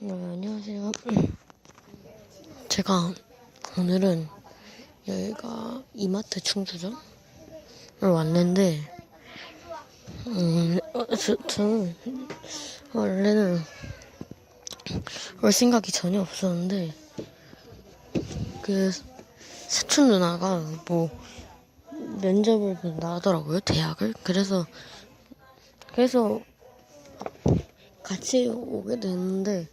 네, 안녕하세요. 제가 오늘은 여기가 이마트 충주점을 왔는데, 음, 어, 저, 저는 원래는 올 생각이 전혀 없었는데, 그 사촌 누나가 뭐 면접을 본다 하더라고요, 대학을. 그래서, 그래서 같이 오게 됐는데,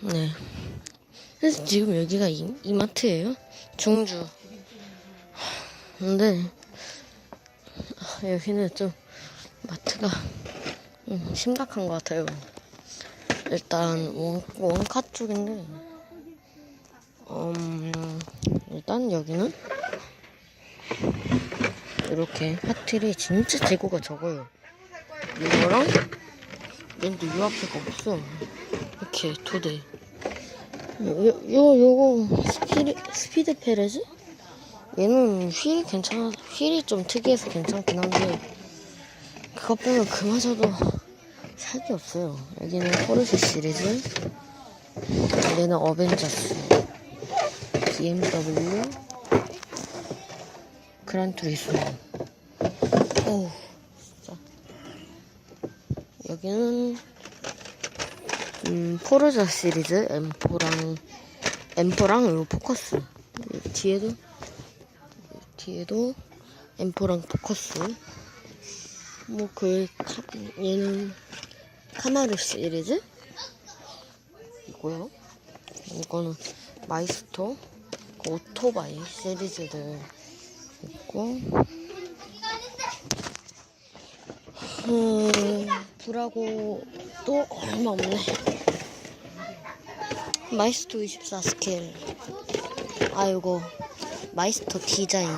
네. 그래서 지금 여기가 이, 이마트예요. 중주. 근데 아, 여기는 좀 마트가 음, 심각한 것 같아요. 일단 원, 원카 쪽인데 음, 일단 여기는 이렇게 하트리 진짜 재고가 적어요. 이거랑 얘도 이 앞에가 없어. 이렇게 두 대. 요, 요, 요거 스피드, 스피드 페레즈? 얘는 휠이 괜찮아. 휠이 좀 특이해서 괜찮긴 한데 그것 빼면 그마저도 살게 없어요. 여기는 포르쉐 시리즈. 얘는 어벤져스. BMW. 그란투리스모. 오. 여기는 음, 포르자 시리즈 M4랑 M4랑 요 포커스. 이 뒤에도 이 뒤에도 M4랑 포커스. 뭐 그 얘는 카마르 시리즈? 이고요? 이거는 마이스토 그 오토바이 시리즈들 있고. 음, 불하고 또 얼마 없네. 마이스터 24 스케일. 아, 이거 마이스터 디자인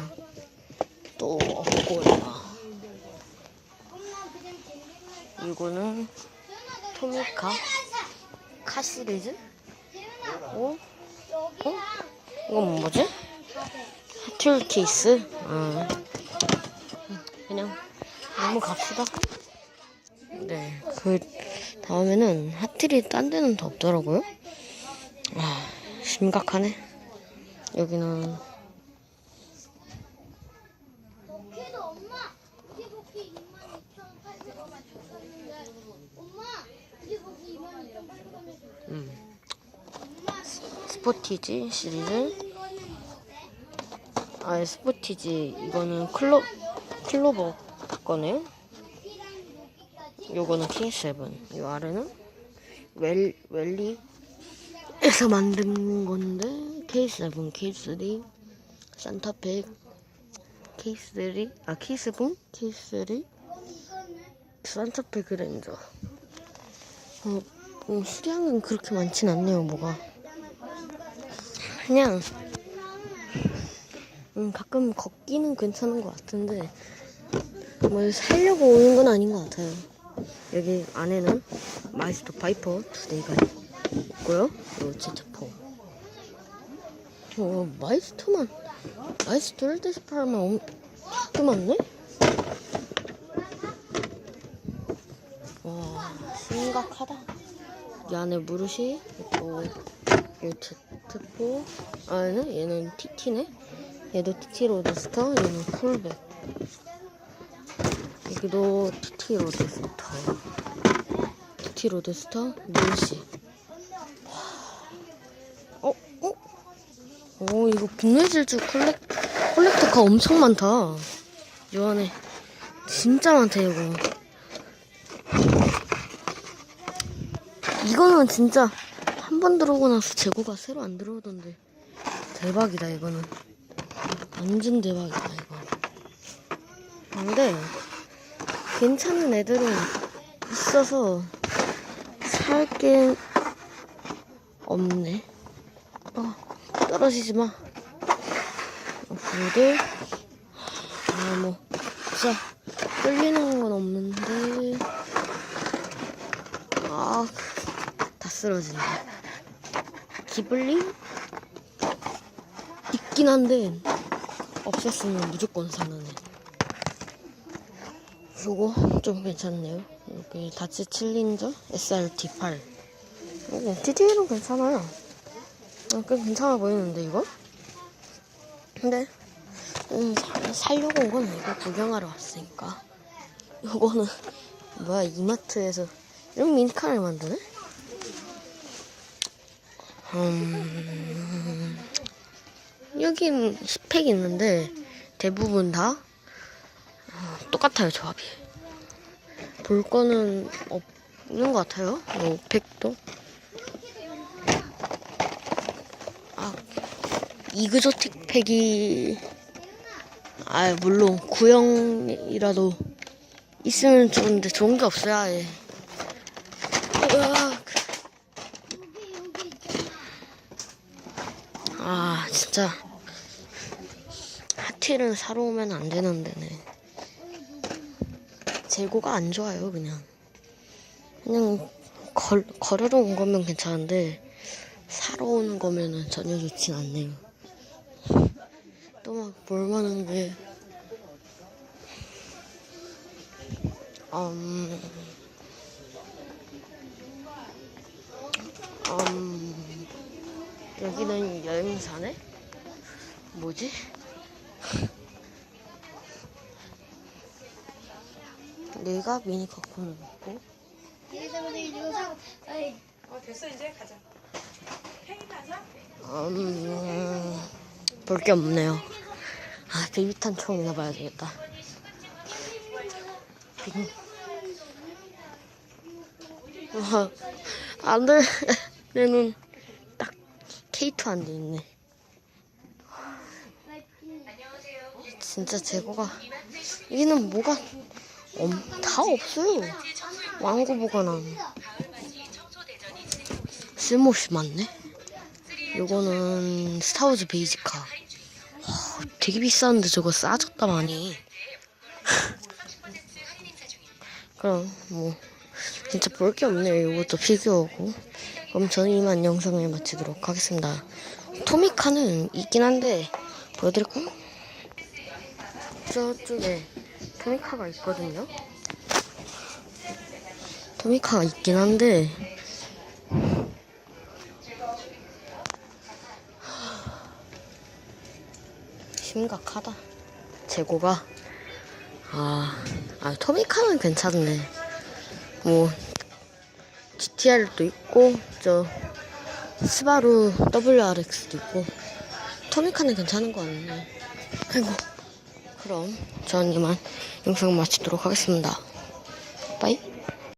또 없고요. 이거는 토미카 카 시리즈? 어? 어? 이건 뭐지? 하툴 케이스? 어. 그냥 넘어갑시다. 네, 그 다음에는 하트리 딴 데는 더 없더라고요. 아, 심각하네. 여기는 그래도 엄마 이게 복귀 22,800원만 줬었는데 엄마 이게 복귀 22,800원만 음, 스포티지 시리즈. 아, 스포티지 이거는 클로 클로버 거네요. 요거는 K7. 요 아래는 웰 웰리에서 만든 건데 K7, K3, 산타페 K3, 아 K7, K3, 산타페 그랜저. 어, 어, 수량은 그렇게 많진 않네요, 뭐가. 그냥 음, 가끔 걷기는 괜찮은 것 같은데 뭘 살려고 오는 건 아닌 것 같아요. 여기 안에는 마이스터 파이퍼 두 대가 있고요. 요 Z4. 어, 마이스터만 마이스터 1대 18만 엄, 되게 많네? 와, 심각하다. 이 안에 무릇이 있고, 이 Z4. 아, 얘는, 얘는 TT네? 얘도 TT 로드스터, 얘는 쿨백. 여기도 TT 로드스터. TT 로드스터, 밀시. 어? 어? 오, 이거 분해질주 콜렉, 콜렉터가 엄청 많다. 요 안에. 진짜 많다, 이거. 이거는 진짜 한 번 들어오고 나서 재고가 새로 안 들어오던데. 대박이다, 이거는. 완전 대박이다, 이거. 근데, 괜찮은 애들은 있어서 살 게 없네. 어, 떨어지지 마. 어, 그래도, 아, 뭐, 진짜, 끌리는 건 없는데, 아, 다 쓰러진다. 기블리? 있긴 한데, 없었으면 무조건 사는 애. 요거 좀 괜찮네요. 여기 다치 칠린저 SRT8 어, 디테일은 괜찮아요. 어, 꽤 괜찮아 보이는데 이거? 근데 음, 사, 살려고 온 건 아니고 구경하러 왔으니까. 이거는 뭐야 이마트에서 이런 미니카를 만드네? 음, 여긴 스펙이 있는데 대부분 다 어, 똑같아요 조합이 볼 거는 없는 것 같아요. 뭐 팩도? 아 이그조틱 팩이 아 물론 구형이라도 있으면 좋은데 좋은 게 없어요 아예. 아 진짜. 하티를 사러 오면 안 되는 데 네 재고가 안 좋아요 그냥 그냥 걸, 걸으러 온 거면 괜찮은데 사러 오는 거면은 전혀 좋진 않네요 또막 볼만한 게 음, 음, 여기는 여행사네? 뭐지? 내가 미니 갖고는 있고 어 됐어 이제 가자. 팽이 타자. 음, 볼 게 없네요. 아, 베비탄 총이나 봐야 되겠다. 빙. 와, 안 돼. 내 눈 딱 K2 안 돼 있네. 진짜 재고가 여기는 뭐가 엄, 다 없어요. 왕고 보관함. 쓸모없이 많네. 요거는 스타워즈 베이지카. 와, 되게 비싼데 저거 싸졌다 많이. 그럼 뭐 진짜 볼 게 없네요. 이것도 피규어고. 그럼 저는 이만 영상을 마치도록 하겠습니다. 토미카는 있긴 한데 보여드릴까? 저쪽에 토미카가 있거든요. 토미카가 있긴 한데 심각하다. 재고가. 아, 아 토미카는 괜찮네. 뭐 GTR도 있고 저 스바루 WRX도 있고 토미카는 괜찮은 거 같네. 아이고. 그럼 전 이만 영상 마치도록 하겠습니다. 빠이.